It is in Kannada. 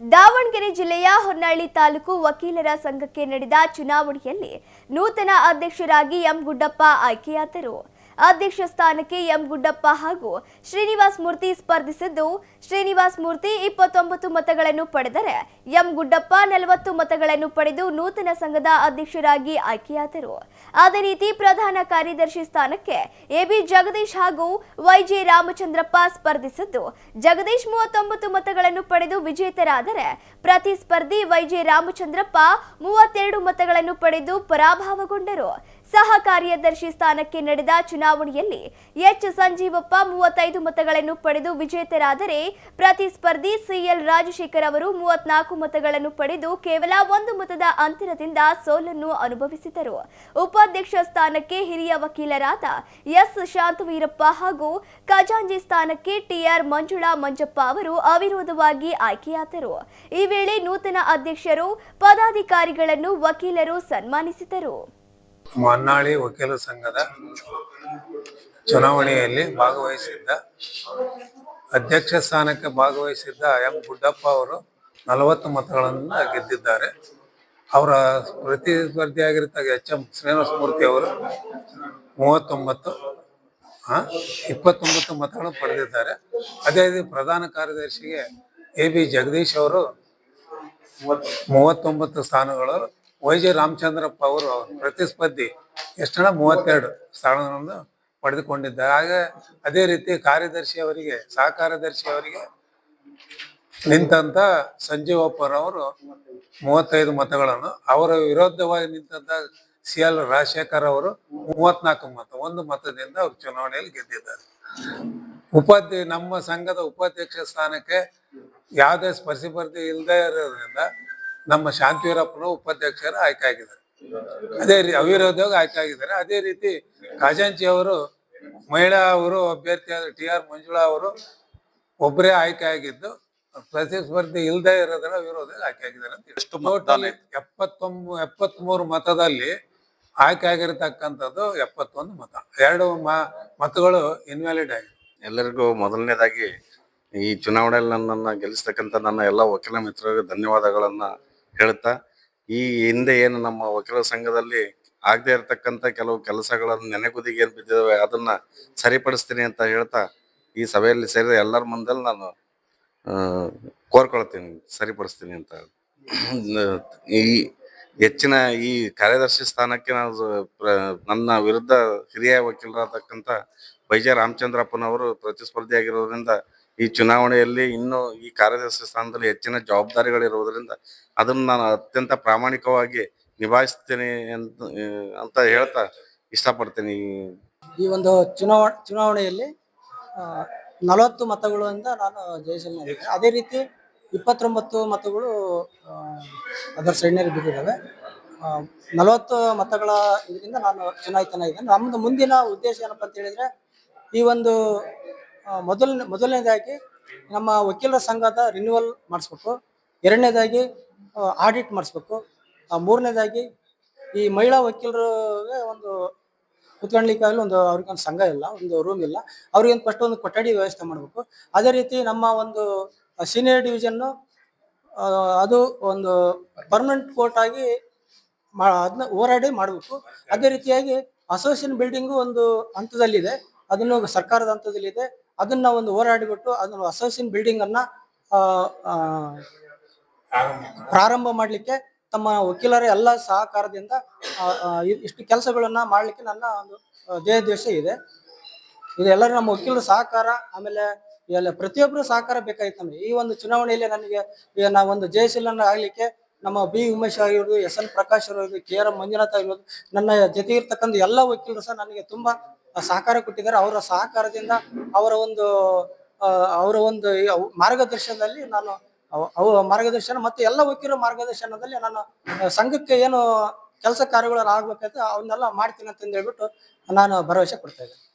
ದಾವಣಗೆರೆ ಜಿಲ್ಲೆಯ ಹೊನ್ನಾಳಿ ತಾಲೂಕು ವಕೀಲರ ಸಂಘಕ್ಕೆ ನಡೆದ ಚುನಾವಣೆಯಲ್ಲಿ ನೂತನ ಅಧ್ಯಕ್ಷರಾಗಿ ಎಂ ಗುಡ್ಡಪ್ಪ ಆಯ್ಕೆಯಾದರು. ಅಧ್ಯಕ್ಷ ಸ್ಥಾನಕ್ಕೆ ಎಂ ಗುಡ್ಡಪ್ಪ ಹಾಗೂ ಶ್ರೀನಿವಾಸ್ ಮೂರ್ತಿ ಸ್ಪರ್ಧಿಸಿದ್ದು. ಶ್ರೀನಿವಾಸ್ ಮೂರ್ತಿ ಇಪ್ಪತ್ತೊಂಬತ್ತು ಮತಗಳನ್ನು ಪಡೆದರೆ ಎಂ ಗುಡ್ಡಪ್ಪ ನಲವತ್ತು ಮತಗಳನ್ನು ಪಡೆದು ನೂತನ ಸಂಘದ ಅಧ್ಯಕ್ಷರಾಗಿ ಆಯ್ಕೆಯಾದರು. ಅದೇ ರೀತಿ ಪ್ರಧಾನ ಕಾರ್ಯದರ್ಶಿ ಸ್ಥಾನಕ್ಕೆ ಎಬಿ ಜಗದೀಶ್ ಹಾಗೂ ವೈಜೆ ರಾಮಚಂದ್ರಪ್ಪ ಸ್ಪರ್ಧಿಸಿದ್ದು. ಜಗದೀಶ್ ಮೂವತ್ತೊಂಬತ್ತು ಮತಗಳನ್ನು ಪಡೆದು ವಿಜೇತರಾದರೆ ಪ್ರತಿಸ್ಪರ್ಧಿ ವೈಜೆ ರಾಮಚಂದ್ರಪ್ಪ ಮೂವತ್ತೆರಡು ಮತಗಳನ್ನು ಪಡೆದು ಪರಾಭವಗೊಂಡರು. ಸಹ ಕಾರ್ಯದರ್ಶಿ ಸ್ಥಾನಕ್ಕೆ ನಡೆದ ಚುನಾವಣೆಯಲ್ಲಿ ಎಚ್ ಸಂಜೀವಪ್ಪ ಮೂವತ್ತೈದು ಮತಗಳನ್ನು ಪಡೆದು ವಿಜೇತರಾದರೆ ಪ್ರತಿಸ್ಪರ್ಧಿ ಸಿಎಲ್ ರಾಜಶೇಖರ್ ಅವರು ಮೂವತ್ನಾಲ್ಕು ಮತಗಳನ್ನು ಪಡೆದು ಕೇವಲ ಒಂದು ಮತದ ಅಂತರದಿಂದ ಸೋಲನ್ನು ಅನುಭವಿಸಿದರು. ಉಪಾಧ್ಯಕ್ಷ ಸ್ಥಾನಕ್ಕೆ ಹಿರಿಯ ವಕೀಲರಾದ ಎಸ್ ಶಾಂತವೀರಪ್ಪ ಹಾಗೂ ಖಜಾಂಜಿ ಸ್ಥಾನಕ್ಕೆ ಟಿಆರ್ ಮಂಜುಳಾ ಮಂಜಪ್ಪ ಅವರು ಅವಿರೋಧವಾಗಿ ಆಯ್ಕೆಯಾದರು. ಈ ವೇಳೆ ನೂತನ ಅಧ್ಯಕ್ಷರು ಪದಾಧಿಕಾರಿಗಳನ್ನು ವಕೀಲರು ಸನ್ಮಾನಿಸಿದರು. ಹೊನ್ನಾಳಿ ವಕೀಲ ಸಂಘದ ಚುನಾವಣೆಯಲ್ಲಿ ಭಾಗವಹಿಸಿದ್ದ ಅಧ್ಯಕ್ಷ ಸ್ಥಾನಕ್ಕೆ ಭಾಗವಹಿಸಿದ್ದ ಎಂ ಗುಡ್ಡಪ್ಪ ಅವರು ನಲವತ್ತು ಮತಗಳನ್ನು ಗೆದ್ದಿದ್ದಾರೆ. ಅವರ ಪ್ರತಿಸ್ಪರ್ಧಿಯಾಗಿರ್ತಕ್ಕ ಎಚ್ ಎಂ ಶ್ರೀನಿವಾಸ ಮೂರ್ತಿ ಅವರು ಮೂವತ್ತೊಂಬತ್ತು ಇಪ್ಪತ್ತೊಂಬತ್ತು ಮತಗಳನ್ನು ಪಡೆದಿದ್ದಾರೆ. ಅದೇ ರೀತಿ ಪ್ರಧಾನ ಕಾರ್ಯದರ್ಶಿಗೆ ಎ ಬಿ ಜಗದೀಶ್ ಅವರು ಮೂವತ್ತೊಂಬತ್ತು ಸ್ಥಾನಗಳು ವೈ ಜೆ ರಾಮಚಂದ್ರಪ್ಪ ಅವರು ಪ್ರತಿಸ್ಪರ್ಧಿ ಎಷ್ಟು ಹಣ? ಮೂವತ್ತೆರಡು ಸ್ಥಾನಗಳನ್ನು ಪಡೆದುಕೊಂಡಿದ್ದಾರೆ. ಆಗ ಅದೇ ರೀತಿ ಕಾರ್ಯದರ್ಶಿ ಅವರಿಗೆ ಸಹ ಕಾರ್ಯದರ್ಶಿ ಅವರಿಗೆ ನಿಂತಂತ ಅವರು ಮೂವತ್ತೈದು ಮತಗಳನ್ನು, ಅವರ ವಿರೋಧವಾಗಿ ನಿಂತಂತ ಸಿ ಎಲ್ ರಾಜಶೇಖರ್ ಅವರು ಮೂವತ್ನಾಲ್ಕು ಮತ, ಒಂದು ಮತದಿಂದ ಅವರು ಚುನಾವಣೆಯಲ್ಲಿ ಗೆದ್ದಿದ್ದಾರೆ. ಉಪಾಧ್ಯ ನಮ್ಮ ಸಂಘದ ಉಪಾಧ್ಯಕ್ಷ ಸ್ಥಾನಕ್ಕೆ ಯಾವುದೇ ಸ್ಪರ್ಶಿಪರ್ಧಿ ಇಲ್ಲದೆ ಇರೋದ್ರಿಂದ ನಮ್ಮ ಶಾಂತಿವೀರಪ್ಪನ ಉಪಾಧ್ಯಕ್ಷರ ಆಯ್ಕೆ ಆಗಿದ್ದಾರೆ ಅದೇ ರೀತಿ ಅವಿರೋಧವಾಗಿ ಆಯ್ಕೆ ಆಗಿದ್ದಾರೆ ಅದೇ ರೀತಿ ಖಜಾಂಚಿ ಅವರು ಮಹಿಳಾ ಅವರು ಅಭ್ಯರ್ಥಿಯಾದ ಟಿ ಆರ್ ಮಂಜುಳಾ ಅವರು ಒಬ್ಬರೇ ಆಯ್ಕೆ ಆಗಿದ್ದು ಪ್ರತಿಸ್ಪರ್ಧಿ ಇಲ್ಲದೆ ಇರೋದ್ರ ವಿರೋಧ ಆಯ್ಕೆ ಆಗಿದ್ದಾರೆ ಅಂತ ಎಪ್ಪತ್ತೊಂಬ ಎಪ್ಪತ್ಮೂರು ಮತದಲ್ಲಿ ಆಯ್ಕೆ ಆಗಿರತಕ್ಕಂಥದ್ದು ಎಪ್ಪತ್ತೊಂದು ಮತ. ಎರಡು ಮತಗಳು ಇನ್ವ್ಯಾಲಿಡ್ ಆಗಿದೆ. ಎಲ್ಲರಿಗೂ ಮೊದಲನೇದಾಗಿ ಈ ಚುನಾವಣೆಯಲ್ಲಿ ನನ್ನನ್ನು ಗೆಲ್ಲಿಸ್ತಕ್ಕಂಥ ನನ್ನ ಎಲ್ಲ ವಕೀಲ ಮಿತ್ರರಿಗೆ ಧನ್ಯವಾದಗಳನ್ನ ಹೇಳ್ತಾ, ಈ ಹಿಂದೆ ಏನು ನಮ್ಮ ವಕೀಲರ ಸಂಘದಲ್ಲಿ ಆಗದೆ ಇರತಕ್ಕಂಥ ಕೆಲವು ಕೆಲಸಗಳನ್ನು ನೆನೆಗುದಿಗೆ ಏನು ಬಿದ್ದಿದ್ದಾವೆ ಅದನ್ನ ಸರಿಪಡಿಸ್ತೀನಿ ಅಂತ ಹೇಳ್ತಾ, ಈ ಸಭೆಯಲ್ಲಿ ಸೇರಿದ ಎಲ್ಲರ ಮುಂದಲ್ಲಿ ನಾನು ಕೋರ್ಕೊಳ್ತೀನಿ, ಸರಿಪಡಿಸ್ತೀನಿ ಅಂತ ಈ ಹೆಚ್ಚಿನ ಈ ಕಾರ್ಯದರ್ಶಿ ಸ್ಥಾನಕ್ಕೆ ನಾನು ನನ್ನ ವಿರುದ್ಧ ಹಿರಿಯ ವಕೀಲರಾದಕ್ಕಂಥ ವೈಜಯ ರಾಮಚಂದ್ರಪ್ಪನವರು ಪ್ರತಿಸ್ಪರ್ಧಿಯಾಗಿರೋದ್ರಿಂದ ಈ ಚುನಾವಣೆಯಲ್ಲಿ ಇನ್ನೂ ಈ ಕಾರ್ಯದರ್ಶಿ ಸ್ಥಾನದಲ್ಲಿ ಹೆಚ್ಚಿನ ಜವಾಬ್ದಾರಿಗಳಿರುವುದರಿಂದ ಅದನ್ನು ನಾನು ಅತ್ಯಂತ ಪ್ರಾಮಾಣಿಕವಾಗಿ ನಿಭಾಯಿಸ್ತೇನೆ ಅಂತ ಅಂತ ಹೇಳ್ತಾ ಇಷ್ಟಪಡ್ತೀನಿ ಈ ಒಂದು ಚುನಾವ, ಚುನಾವಣೆಯಲ್ಲಿ ನಲವತ್ತು ಮತಗಳಿಂದ ನಾನು ಜಯಶೀಲನಾಗಿದ್ದೆ ಅದೇ ರೀತಿ ಇಪ್ಪತ್ತೊಂಬತ್ತು ಮತಗಳು ಅದರ ಸೈನ್ಯರು ಬಿದ್ದಿದ್ದಾವೆ. ನಲವತ್ತು ಮತಗಳ ಇದರಿಂದ ನಾನು ಚುನಾಯಿತನಾಗಿದ್ದೇನೆ. ನಮ್ಮದು ಮುಂದಿನ ಉದ್ದೇಶ ಏನಪ್ಪ ಅಂತ ಹೇಳಿದ್ರೆ, ಈ ಒಂದು ಆ, ಮೊದಲ ಮೊದಲನೇದಾಗಿ ನಮ್ಮ ವಕೀಲರ ಸಂಘದ ರಿನ್ಯೂವಲ್ ಮಾಡಿಸ್ಬೇಕು. ಎರಡನೇದಾಗಿ ಆಡಿಟ್ ಮಾಡಿಸ್ಬೇಕು. ಮೂರನೇದಾಗಿ ಈ ಮಹಿಳಾ ವಕೀಲರಿಗೆ ಒಂದು ಕುತ್ಕೊಳ್ಳಿಕ್ಕಾಗಲಿ ಒಂದು ಅವ್ರಿಗೊಂದು ಸಂಘ ಇಲ್ಲ ಒಂದು ರೂಮ್ ಇಲ್ಲ. ಅವ್ರಿಗೆ ಒಂದು ಫಸ್ಟ್ ಒಂದು ಕೊಠಡಿ ವ್ಯವಸ್ಥೆ ಮಾಡಬೇಕು. ಅದೇ ರೀತಿ ನಮ್ಮ ಒಂದು ಸೀನಿಯರ್ ಡಿವಿಷನ್ನು ಅದು ಒಂದು ಪರ್ಮನೆಂಟ್ ಕೋರ್ಟ್ ಆಗಿ ಅದನ್ನ ಹೋರಾಡಿ ಮಾಡಬೇಕು. ಅದೇ ರೀತಿಯಾಗಿ ಅಸೋಸಿಯೇಷನ್ ಬಿಲ್ಡಿಂಗು ಒಂದು ಹಂತದಲ್ಲಿದೆ. ಅದನ್ನು ಸರ್ಕಾರದ ಹಂತದಲ್ಲಿದೆ. ಅದನ್ನ ಒಂದು ಹೋರಾಡಿಬಿಟ್ಟು ಅದನ್ನು ಅಸೋಸಿಯನ್ ಬಿಲ್ಡಿಂಗ್ ಅನ್ನ ಪ್ರಾರಂಭ ಮಾಡಲಿಕ್ಕೆ ತಮ್ಮ ವಕೀಲರ ಎಲ್ಲ ಸಹಕಾರದಿಂದ ಇಷ್ಟು ಕೆಲಸಗಳನ್ನ ಮಾಡಲಿಕ್ಕೆ ನನ್ನ ಒಂದು ಧ್ಯೇಯೋದ್ದೇಶ ಇದೆ. ಇದೆಲ್ಲರೂ ನಮ್ಮ ವಕೀಲರ ಸಹಕಾರ, ಆಮೇಲೆ ಎಲ್ಲ ಪ್ರತಿಯೊಬ್ಬರು ಸಹಕಾರ ಬೇಕಾಗಿತ್ತು ನಮಗೆ. ಈ ಒಂದು ಚುನಾವಣೆಯಲ್ಲಿ ನನಗೆ, ಈಗ ನಾವು ಒಂದು ಜಯಶೀಲನ ಆಗ್ಲಿಕ್ಕೆ ನಮ್ಮ ಬಿ ಉಮೇಶ್ ಆಗಿರ್ಬೋದು, ಎಸ್ ಎನ್ ಪ್ರಕಾಶ್ ಇರೋದು ಕೆ ಆರ್ ಮಂಜುನಾಥ್ ಆಗಿರ್ಬೋದು, ನನ್ನ ಜೊತೆ ಇರ್ತಕ್ಕಂಥ ಎಲ್ಲ ವಕೀಲರು ಸಹ ನನಗೆ ತುಂಬಾ ಸಹಕಾರ ಕೊಟ್ಟಿದ್ದಾರೆ. ಅವರ ಸಹಕಾರದಿಂದ ಅವರ ಒಂದು ಅವರ ಒಂದು ಮಾರ್ಗದರ್ಶನದಲ್ಲಿ ನಾನು, ಅವ- ಮಾರ್ಗದರ್ಶನ ಮತ್ತು ಎಲ್ಲ ವಕೀಲರ ಮಾರ್ಗದರ್ಶನದಲ್ಲಿ ನಾನು ಸಂಘಕ್ಕೆ ಏನು ಕೆಲಸ ಕಾರ್ಯಗಳು ಆಗ್ಬೇಕಂತ ಅವನ್ನೆಲ್ಲ ಮಾಡ್ತೀನಿ ಅಂತ ಹೇಳ್ಬಿಟ್ಟು ನಾನು ಭರವಸೆ ಕೊಡ್ತಾ ಇದ್ದೇನೆ.